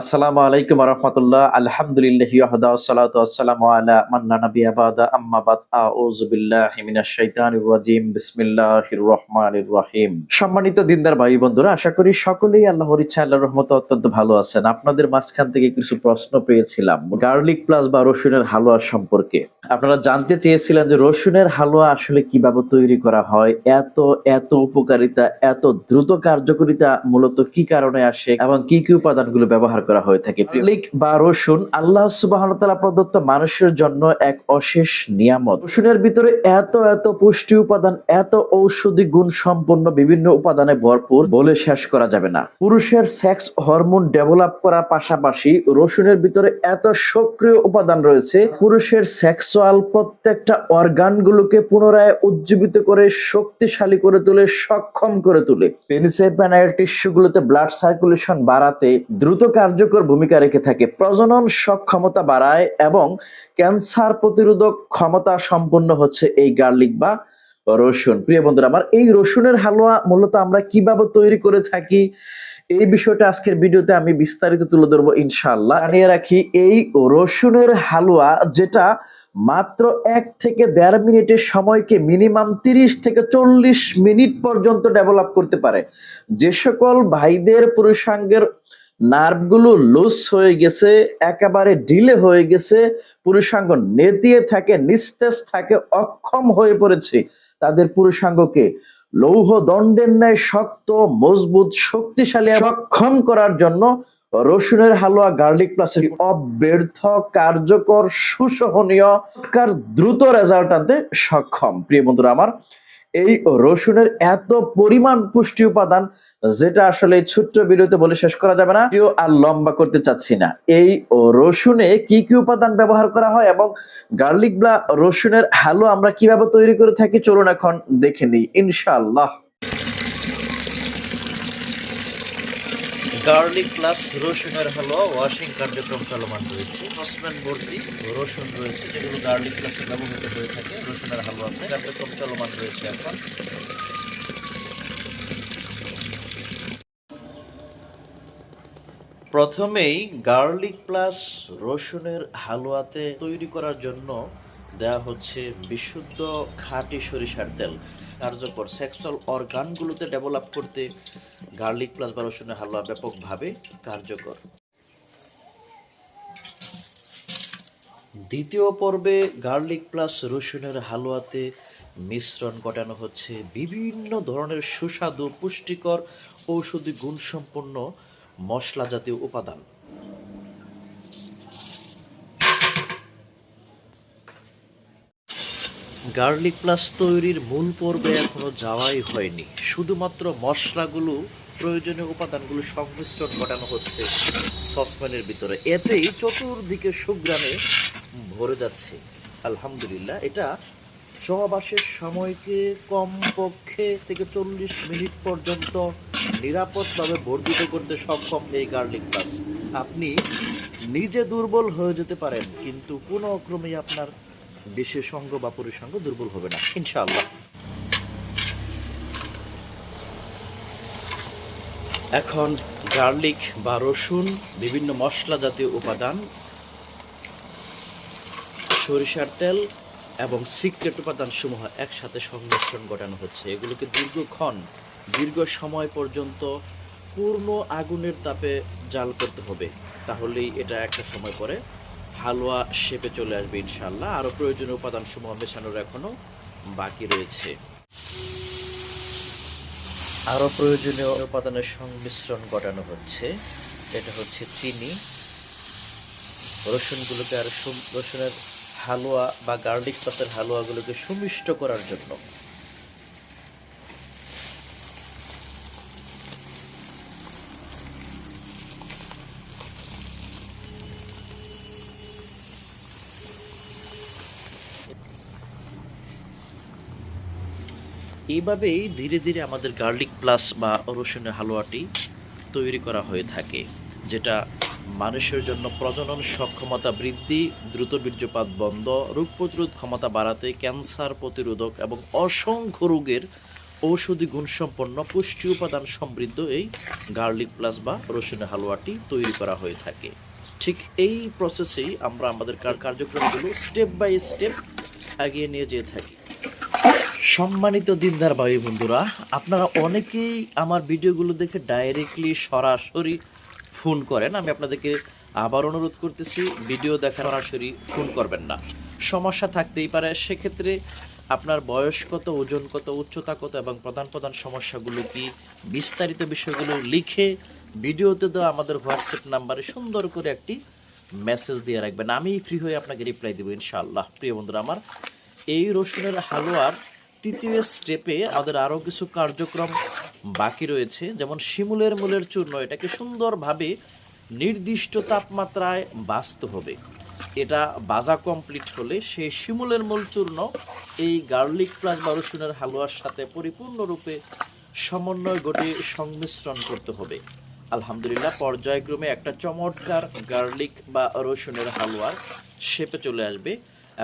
আসসালামু আলাইকুম রহমতুল্লাহ। আলহামদুলিল্লাহ রহিম। সম্মানিত দিনদার ভাই বন্ধুরা, আশা করি সকলেই আল্লাহর ইচ্ছা, আল্লাহর রহমতে অত্যন্ত ভালো আছেন। আপনাদের মাঝখান থেকে কিছু প্রশ্ন পেয়েছিলাম। গার্লিক প্লাস বা রসুনের হালুয়া সম্পর্কে। আপনারা জানতে চেয়েছিলেন যে রসুনের হালুয়া আসলে কীভাবে তৈরি করা হয়, এত এত উপকারিতা, এত দ্রুত কার্যকারিতা মূলত কি কারণে আসে এবং কি কি উপাদানগুলো ব্যবহার করা হয়ে থাকে। গার্লিক বা রসুন, আল্লাহ সুবাহ প্রদত্ত মানুষের জন্য এক অশেষ নিয়ামত। রসুনের ভিতরে এত এত পুষ্টি উপাদান, এত ঔষধি গুণ সম্পন্ন বিভিন্ন উপাদানে ভরপুর বলে শেষ করা যাবে না। পুরুষের সেক্স হরমোন ডেভেলপ করার পাশাপাশি রসুনের ভিতরে এত সক্রিয় উপাদান রয়েছে, পুরুষের সেক্সুয়াল প্রত্যেকটা অর্গানগুলোকে পুনরায় উজ্জীবিত করে শক্তিশালী করে তোলে, সক্ষম করে তোলে। পেনিসের প্যানাইল টিস্যুগুলোতে ব্লাড সার্কুলেশন বাড়াতে দ্রুত কার্যকর ভূমিকা রেখে থাকে। প্রজনন সক্ষমতা বাড়ায় এবং ক্যান্সার প্রতিরোধক ক্ষমতা সম্পন্ন হচ্ছে এই গার্লিক বা রসুন। প্রিয় বন্ধুরা, আমার এই রসুনের হালুয়া মূলত আমরা কীভাবে তৈরি করে থাকি, এই বিষয়টা আজকের ভিডিওতে আমি বিস্তারিত তুলে ধরবো ইনশাআল্লাহ। জানিয়ে রাখি, এই রসুনের হালুয়া যেটা মাত্র এক থেকে দেড় মিনিটের সময়কে মিনিমাম তিরিশ থেকে চল্লিশ মিনিট পর্যন্ত ডেভেলপ করতে পারে। যে সকল ভাইদের পুরুষাঙ্গের নার্ভগুলো লুজ হয়ে গেছে, একেবারে ঢিলে হয়ে গেছে, পুরুষাঙ্গ নেতিয়ে থাকে, নিস্তেজ থাকে, অক্ষম হয়ে পড়েছে। তাদের পুরুষাঙ্গকে লৌহ দণ্ডের ন্যায় শক্ত, মজবুত, শক্তিশালী সক্ষম করার জন্য রসুনের হালুয়া গার্লিক প্লাসের অব্যর্থ, কার্যকর, সুসহনীয় দ্রুত রেজাল্ট আনতে সক্ষম। প্রিয় বন্ধুরা আমার এই রসুনের এত পরিমাণ পুষ্টি উপাদান যেটা আসলে ছোট্ট বিরতি বলে শেষ করা যাবে না। কেউ আর লম্বা করতে চাচ্ছি না। এই রসুনে কি কি উপাদান ব্যবহার করা হয় এবং গার্লিক বা রসুনের হালুয়া আমরা কীভাবে তৈরি করে থাকি চলুন এখন দেখে নিই, ইনশাআল্লাহ। গার্লিক প্লাস রসুনের হালুয়া ওয়াশিং কার্যক্রম চলমান রয়েছে। সসপ্যান ভর্তি রসুন রয়েছে যেগুলো গার্লিক প্লাসে ব্যবহৃত হয়ে থাকে রসুনের হালুয়াতে কার্যক্রম চলমান রয়েছে এখন। প্রথমেই গার্লিক প্লাস রসুনের হালুয়াতে তৈরি করার জন্য দেয়া হচ্ছে বিশুদ্ধ খাঁটি সরিষার তেল। কার্যকর সেক্সুয়াল অর্গানগুলোতে ডেভেলপ করতে গার্লিক প্লাস বা রসুনের হালুয়া ব্যাপকভাবে কার্যকর। দ্বিতীয় পর্বে গার্লিক প্লাস রসুনের হালুয়াতে মিশ্রণ ঘটানো হচ্ছে বিভিন্ন ধরনের সুস্বাদু পুষ্টিকর ঔষধি গুণসম্পন্ন মশলা জাতীয় উপাদান। গার্লিক প্লাস তৈরির মূল পর্বে এখনও যাওয়াই হয়নি। শুধুমাত্র মশলাগুলো, প্রয়োজনীয় উপাদানগুলো সংমিশ্রণ ঘটানো হচ্ছে সসপ্যানের ভিতরে। এতেই চতুর্দিকে সুগ্রামে ভরে যাচ্ছে। আলহামদুলিল্লাহ, এটা সহবাসের সময়কে কমপক্ষে থেকে চল্লিশ মিনিট পর্যন্ত নিরাপদভাবে বর্ধিত করতে সক্ষম এই গার্লিক প্লাস। আপনি নিজে দুর্বল হয়ে যেতে পারেন, কিন্তু কোনো ক্রমেই আপনার বিশেষ অঙ্গ বা পুরুষাঙ্গ দুর্বল হবে না, ইনশাআল্লাহ। এখন গার্লিক বা রসুন, বিভিন্ন মশলা জাতীয় উপাদান, সরিষার তেল এবং সিক্রেট উপাদান সমূহ একসাথে সংমিশ্রণ ঘটানো হচ্ছে। এগুলোকে দীর্ঘক্ষণ, দীর্ঘ সময় পর্যন্ত পূর্ণ আগুনের তাপে জাল করতে হবে। তাহলেই এটা একটা সময় পরে হালুয়া শেপে চলে আসবে ইনশাল্লাহ আরও প্রয়োজনীয় উপাদান সমূহ মেশানোর এখনও বাকি রয়েছে। আরও প্রয়োজনীয় উপাদানের সংমিশ্রণ ঘটানো হচ্ছে। এটা হচ্ছে চিনি। রসুনগুলোকে আর রসুনের হালুয়া বা গার্লিক পাসের হালুয়াগুলোকে সুমিষ্ট করার জন্য এইভাবেই ধীরে ধীরে আমাদের গার্লিক প্লাস বা রসুনের হালুয়াটি তৈরি করা হয়ে থাকে, যেটা মানুষের জন্য প্রজনন সক্ষমতা বৃদ্ধি, দ্রুত বীর্যপাত বন্ধ, রোগ প্রতিরোধ ক্ষমতা বাড়াতে, ক্যান্সার প্রতিরোধক এবং অসংখ্য রোগের ঔষধি গুণসম্পন্ন পুষ্টি উপাদান সমৃদ্ধ এই গার্লিক প্লাস বা রসুনের হালুয়াটি তৈরি করা হয়ে থাকে। ঠিক এই প্রসেসেই আমরা আমাদের কার- কার্যক্রমগুলো স্টেপ বাই স্টেপ এগিয়ে নিয়ে যেয়ে থাকি। সম্মানিত দিনদার ভাই বন্ধুরা, আপনারা অনেকেই আমার ভিডিওগুলো দেখে ডাইরেক্টলি সরাসরি ফোন করেন। আমি আপনাদেরকে আবার অনুরোধ করতেছি, ভিডিও দেখা সরাসরি ফোন করবেন না। সমস্যা থাকতেই পারে, সেক্ষেত্রে আপনার বয়স কত, ওজন কত, উচ্চতা কত এবং প্রধান প্রধান সমস্যাগুলো কি, বিস্তারিত বিষয়গুলো লিখে ভিডিওতে দেওয়া আমাদের হোয়াটসঅ্যাপ নাম্বারে সুন্দর করে একটি মেসেজ দিয়ে রাখবেন। আমি ফ্রি হয়ে আপনাকে রিপ্লাই দেবো ইনশাআল্লাহ। প্রিয় বন্ধুরা, আমার এই রসুনের হালুয়ার তৃতীয় স্টেপে আমাদের আরও কিছু কার্যক্রম বাকি রয়েছে, যেমন শিমুলের মূলের চূর্ণ। এটাকে সুন্দরভাবে নির্দিষ্ট তাপমাত্রায় বাঁচতে হবে। এটা বাজা কমপ্লিট হলে সেই শিমুলের মূল চূর্ণ, এই গার্লিক প্লাস বা রসুনের হালুয়ার সাথে পরিপূর্ণরূপে সমন্বয় ঘটে সংমিশ্রণ করতে হবে। আলহামদুলিল্লাহ, পর্যায়ক্রমে একটা চমৎকার গার্লিক বা রসুনের হালুয়ার শেপে চলে আসবে।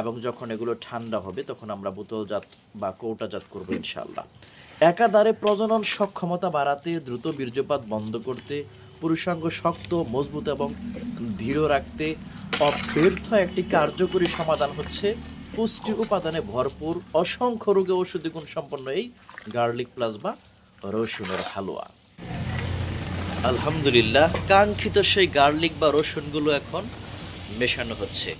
এবং যখন এগুলো ঠান্ডা হবে, তখন আমরা বোতলজাত বা কৌটাজাত করব ইনশাল্লাহ একাধারে প্রজনন সক্ষমতা বাড়াতে, দ্রুত বীর্যপাত বন্ধ করতে, পুরুষাঙ্গ শক্ত, মজবুত এবং দৃঢ় রাখতে অব্যর্থ একটি কার্যকরী সমাধান হচ্ছে পুষ্টি উপাদানে ভরপুর, অসংখ্য রোগে ঔষধি গুণ সম্পন্ন এই গার্লিক প্লাস বা রসুনের হালুয়া। আলহামদুলিল্লাহ, কাঙ্ক্ষিত সেই গার্লিক বা রসুনগুলো এখন মেশানো হচ্ছে।